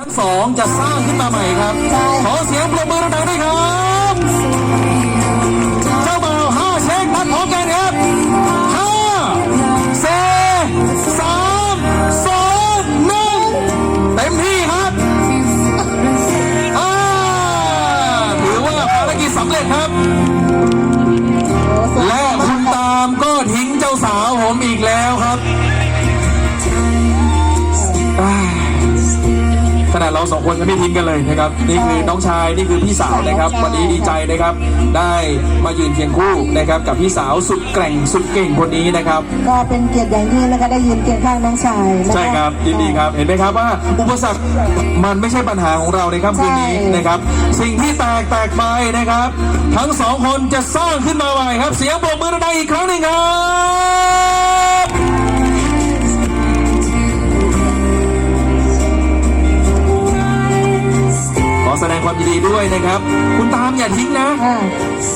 ทั้งสองจะสร้างขึ้นมาใหม่ครับใช่ขอเสียงปรบมือดังๆด้วยครับ เจ้าบ่าวห้าเช็คนัดพร้อมกันครับห้าสี่สามสองหนึ่งเต็มที่ครับอ่าถือว่าภารกิจสำเร็จครับ และคุณตามก็ทิ้งเจ้าสาวผมอีกแล้วครับ ขนาดเราสองคนยังไม่ทิ้งกันเลยนะครับ นี่คือน้องชายนี่คือพี่สาวนะครับ วันนี้ดีใจนะครับ ได้มายืนเคียงคู่นะครับ กับพี่สาวสุดแกร่งสุดเก่งคนนี้นะครับ ก็เป็นเกียรติอย่างยิ่งนะคะได้ยืนเคียงข้างน้องชายนะคะใช่ครับยินดีครับเห็นไหมครับว่าอุปสรรคมันไม่ใช่ปัญหาของเราในค่ำคืนนี้ใช่นะครับ สิ่งที่แตกแตกไปนะครับ ทั้งสองคนจะสร้างขึ้นมาใหม่ครับ เสียงปรบมือ แสดงความยินดีด้วยนะครับ คุณตามอย่าทิ้งนะอ่าทิ้งไม่ได้